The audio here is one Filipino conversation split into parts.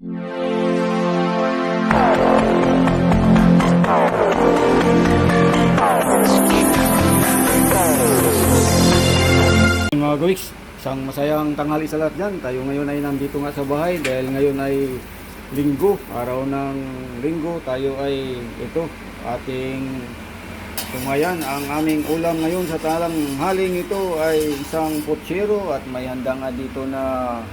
Mga guwiks, isang masayang tanghali sa lahat dyan. Tayo ngayon ay nandito nga sa bahay dahil ngayon ay linggo, araw ng linggo. Tayo ay ito, ating tumayan. Ang aming ulam ngayon sa talang haling ito ay isang potsero at may handa nga dito na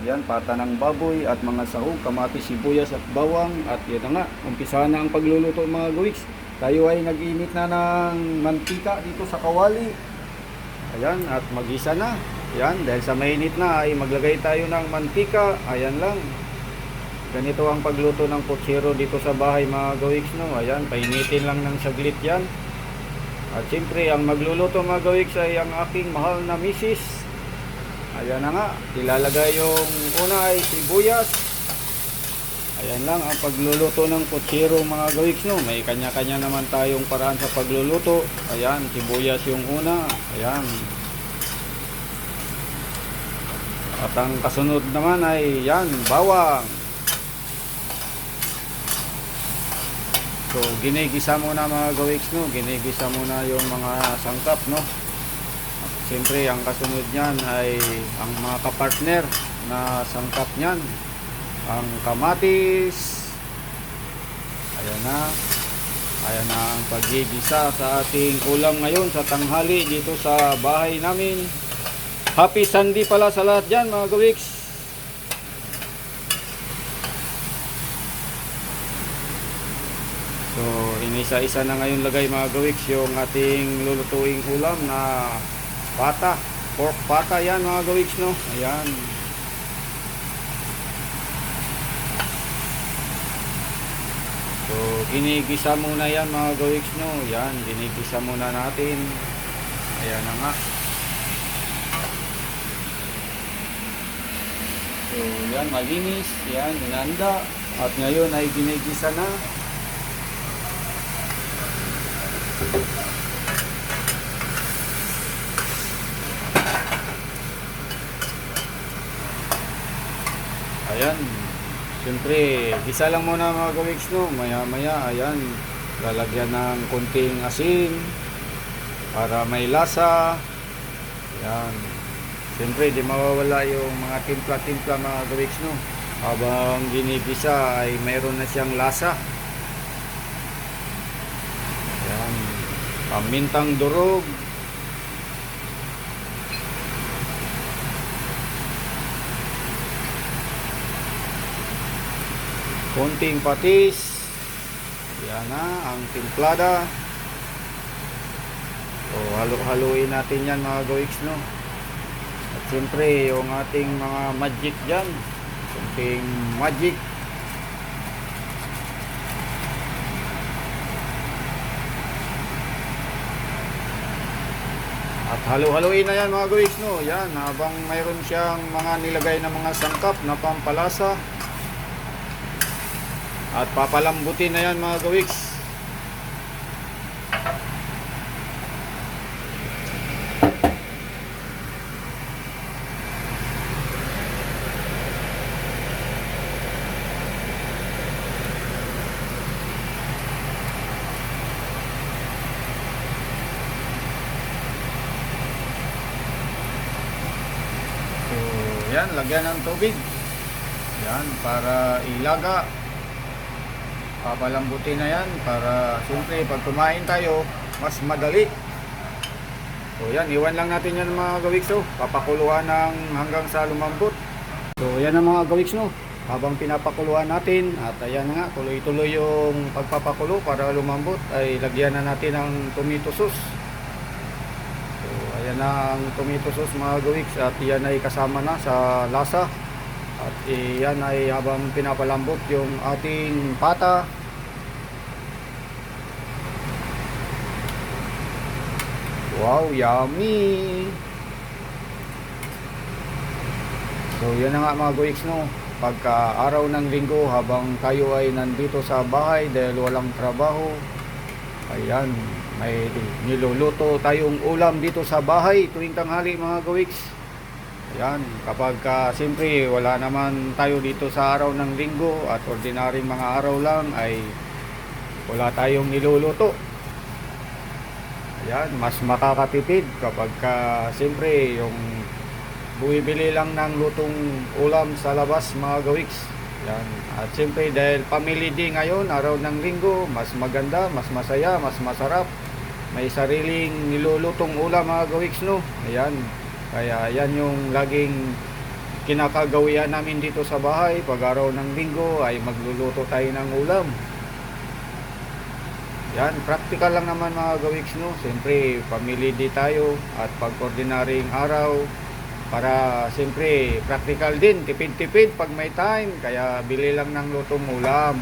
yan, pata ng baboy at mga sahog, kamatis, sibuyas at bawang. At yan na nga, umpisa na ang pagluluto mga guwiks. Tayo ay nag-init na ng mantika dito sa kawali. Ayan, at magisa na. Ayan, dahil sa mainit na ay maglagay tayo ng mantika. Ayan lang. Ganito ang pagluto ng potsero dito sa bahay mga gawiks no. Ayan, painitin lang ng saglit yan. At siyempre, ang magluluto mga gawiks ay ang aking mahal na misis. Ayan na nga, ilalagay yung una ay sibuyas. Ayan lang ang pagluluto ng potsero mga gawiks no. May kanya-kanya naman tayong paraan sa pagluluto. Ayan, sibuyas yung una. Ayan. At ang kasunod naman ay yan, bawang. So, ginigisa muna mga gawiks no. Ginigisa muna yung mga sangkap no. Siyempre, ang kasunod niyan ay ang mga kapartner na sangkap niyan. Ang kamatis. Ayan na. Ayan na ang paggigisa sa ating ulam ngayon sa tanghali dito sa bahay namin. Happy Sunday pala sa lahat dyan mga gawiks so inisa-isa na ngayon lagay mga gawiks yung ating lulutuing ulam na pata pork pata yan mga gawiks no ayan So, ginigisa muna yan mga gawiks nyo. Yan, ginigisa muna natin. Ayan na nga. So, yan, malinis. Yan, inanda. At ngayon ay ginigisa na. Ayan, Siyempre, gisa lang muna mga gawiks no. Maya maya, ayan. Lalagyan ng konting asin para may lasa. Ayan. Siyempre, di mawawala yung mga timpla-timpla mga gawiks no. Habang ginigisa ay mayroon na siyang lasa. Ayan. Pamintang durog. Konting patis. Yan na ang timplada. So halo-haluin natin yan mga gawiks no? At siyempre yung ating mga magic dyan. Konting magic. At halo-haluin na yan mga gawiks no? Yan habang mayroon siyang mga nilagay na mga sangkap na pampalasa at papalambutin na yan mga gawiks. So, yan, lagyan ng tubig. Yan, para ilaga papalambutin na yan para siyempre pag kumain tayo mas madali. So yan iwan lang natin yan mga gawiks no papakuluan ng hanggang sa lumambot. So yan ang mga gawiks no habang pinapakuluan natin at ayan nga tuloy tuloy yung pagpapakulo para lumambot ay lagyan na natin ng tomato sauce. So ayan ang tomato sauce mga gawiks at yan ay kasama na sa lasa. At iyan ay habang pinapalambot yung ating pata. Wow, yummy! So yan na nga mga guiks no. Pagka araw ng linggo habang tayo ay nandito sa bahay dahil walang trabaho. Ayan, may niluluto tayong ulam dito sa bahay tuwing tanghali mga gawiks. Yan, kapag ka, siyempre wala naman tayo dito sa araw ng linggo at ordinaryong mga araw lang ay wala tayong niluluto. Yan, mas makakatipid kapag ka, siyempre yung buibili lang ng lutong ulam sa labas mga gawiks. Yan. At siyempre dahil family day ngayon, araw ng linggo, mas maganda, mas masaya, mas masarap. May sariling nilulutong ulam mga gawiks no. Ayan. Kaya yan yung laging kinakagawian namin dito sa bahay. Pag araw ng linggo ay magluluto tayo ng ulam. Yan, practical lang naman mga gawiks no. Siyempre, family day tayo at pag ordinaryong araw, para siyempre practical din, tipid-tipid pag may time. Kaya bili lang ng lutong ulam.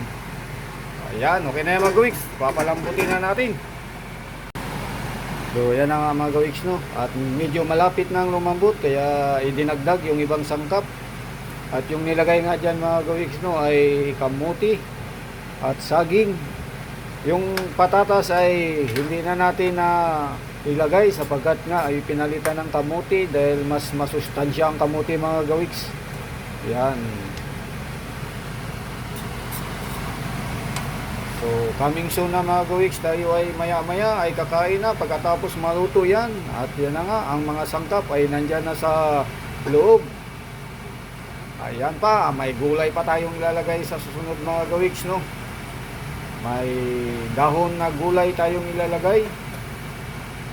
Ayan, okay na yan mga gawiks. Papalambutin na natin. So yan ang mga gawiks no. At medyo malapit ang lumambot kaya idinagdag yung ibang sangkap. At yung nilagay nga dyan mga gawiks no ay kamuti at saging. Yung patatas ay hindi na natin na ilagay sapagkat nga ay pinalitan ng kamuti dahil mas masustansya ang kamuti mga gawiks. Yan. So, coming soon na mga gawiks, tayo ay maya-maya ay kakain na pagkatapos maluto yan. At yan na nga, ang mga sangkap ay nandyan na sa loob. Ayan pa, may gulay pa tayong ilalagay sa susunod mga gawiks, no? May dahon na gulay tayong ilalagay.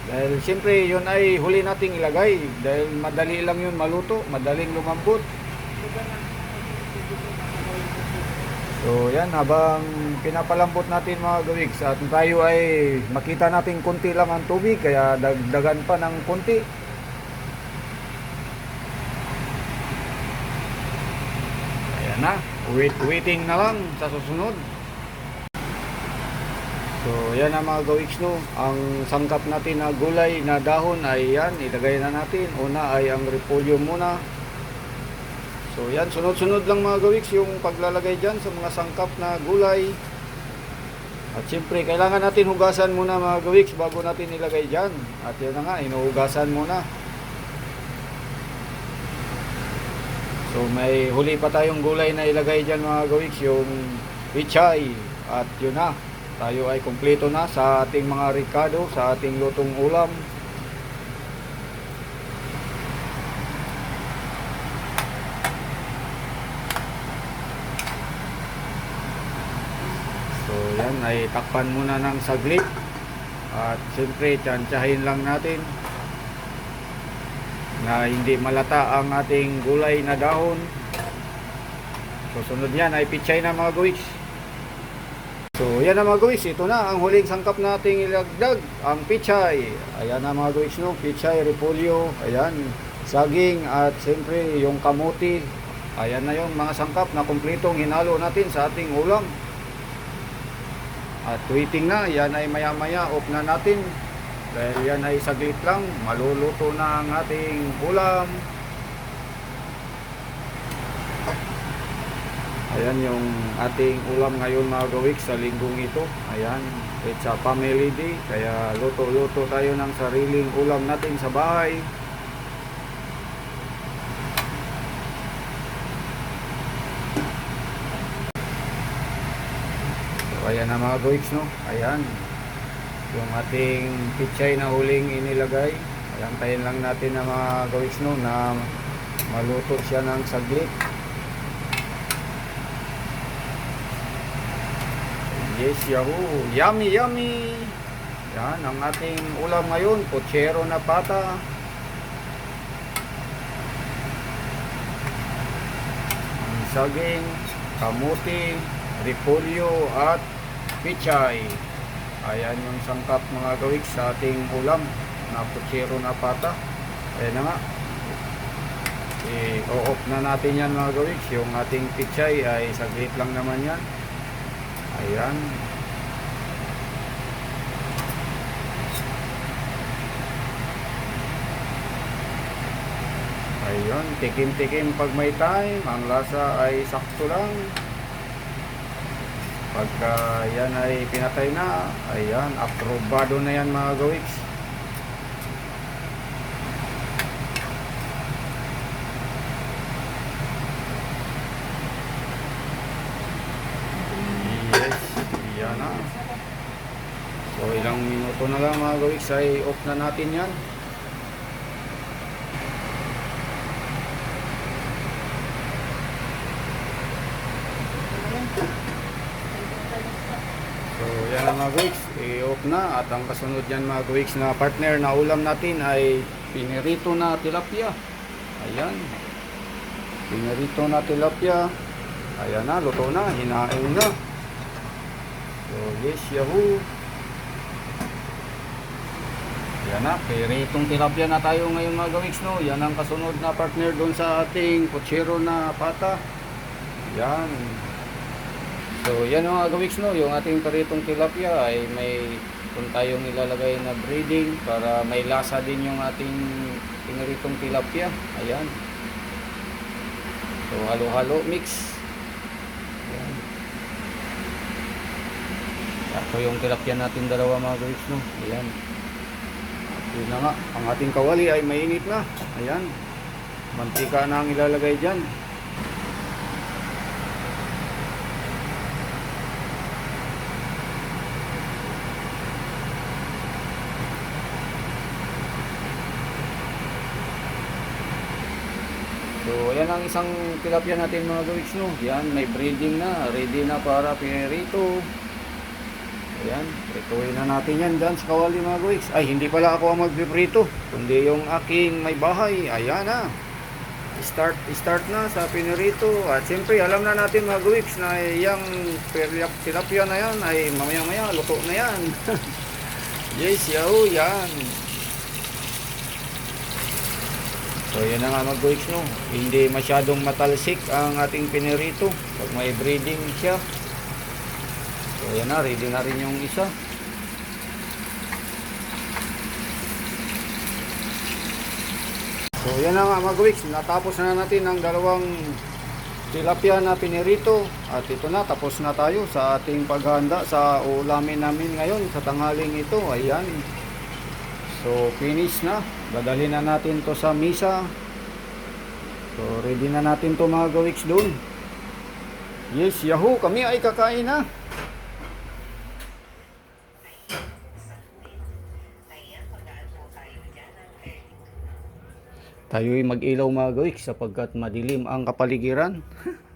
Dahil siyempre yun ay huli nating ilagay. Dahil madali lang yun maluto, madaling lumambot. So yan, habang pinapalambot natin mga gawiks at tayo ay makita natin konti lang ang tubig kaya dagdagan pa ng konti. Ayan na, wait, waiting na lang sa susunod. So yan ang mga gawiks no, ang sangkap natin na gulay na dahon ay yan, ilagay na natin. Una ay ang repolyo muna. So yan, sunod-sunod lang mga gawiks yung paglalagay dyan sa mga sangkap na gulay. At siyempre, kailangan natin hugasan muna mga gawiks bago natin ilagay dyan. At yan na nga, inuhugasan muna. So may huli pa tayong gulay na ilagay dyan mga gawiks, yung pichay. At yun na, tayo ay kumpleto na sa ating mga ricado, sa ating lutong ulam. So yan ay takpan muna ng saglit. At siyempre tsantsahin lang natin na hindi malata ang ating gulay na dahon. Susunod yan ay pichay na mga gawiks. So yan na mga gawiks, ito na ang huling sangkap nating ilagdag, ang pichay. Ayan na mga gawiks no, pichay, repolyo, ayan, saging at siyempre yung kamuti. Ayan na yung mga sangkap na kumpletong hinalo natin sa ating ulam. At waiting na, yan ay maya maya off na natin. Dahil yan ay saglit lang, maluluto na ang ating ulam. Ayan yung ating ulam ngayon mga gawik sa linggong ito. Ayan, it's a family day. Kaya luto-luto tayo ng sariling ulam natin sa bahay. So, ayan na mga gawiks, no? Ayan. Yung ating pichay na huling inilagay. Ayan, lang natin na mga gawiks, no? Na maluto siya ng saglit. Yes, yahoo! Yummy, yummy! Yan, ang ating ulam ngayon, pochero na pata. Ang saging, kamuti, repolyo at pichay. Ayan yung sangkap mga gawik sa ating ulam na pochero na pata. Ayan na nga. I-off na natin yan mga gawik. Yung ating pichay ay saglit lang naman yan. Ayan. Ayun, tikim-tikim pag may time. Ang lasa ay sakto lang. Pagka yan ay pinatay na, ayan, aprobado na yan mga gawiks. So ilang minuto na lang mga gawiks ay off na natin yan. So yan ang mga gawiks, i-off na at ang kasunod yan mga gawiks na partner na ulam natin ay pinirito na tilapia. Ayan. Pinirito na tilapia. Ayan na, luto na, hinain na. So yes, yahoo. Yan na, piritong tilapia na tayo ngayon mga gawiks no. Yan ang kasunod na partner doon sa ating pochero na pata. Yan. So yan mga gawiks no, yung ating piritong tilapia ay may kung tayong ilalagay na breeding para may lasa din yung ating piniritong tilapia. Ayan. So halo-halo mix. Ayan. Ito yung tilapia natin dalawa mga gawiks no. Ayan. Yun na nga, ang ating kawali ay mainit na. Ayan. Mantika na ang ilalagay dyan. So, ayan ang isang tilapia natin mga gawiks no. Yan, may breeding na. Ready na para pinirito. Ayan, prituin na natin yan dyan sa kawali mga gawiks. Ay, hindi pala ako ang magpiprito. Kundi yung aking may bahay. Ayan na. Start, start na sa pinirito. At siyempre, alam na natin mga gawiks na yung tilapia na yan ay mamaya-maya, luto na yan. yes, yahoo, yan. So yan na nga mga gawiks no. Hindi masyadong matalsik ang ating pinirito pag may breeding siya. So yan na, ready na rin yung isa. So yan na nga mga gawiks, natapos na natin ang dalawang tilapia na pinirito at ito na, tapos na tayo sa ating paghanda sa ulamin namin ngayon sa tanghaling ito. Ayan. So finish na. Dadalhin na natin to sa misa. So ready na natin to mga gawiks doon. Yes, yahoo! Kami ay kakain na. Tayo'y mag-ilaw mga gawiks sapagkat madilim ang kapaligiran.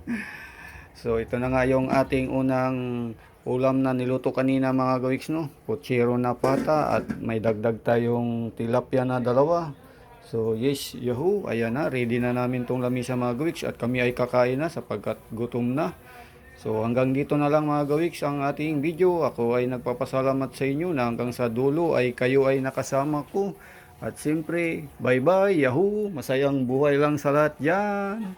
so ito na nga yung ating unang ulam na niluto kanina mga gawiks no. Pochero na pata at may dagdag tayong tilapia na dalawa. So yes, yahoo, ayan na, ready na namin tong lamisa mga gawiks at kami ay kakain na sapagkat gutom na. So hanggang dito na lang mga gawiks ang ating video. Ako ay nagpapasalamat sa inyo na hanggang sa dulo ay kayo ay nakasama ko. At siyempre, bye bye, yahoo, masayang buhay lang sa lahat yan.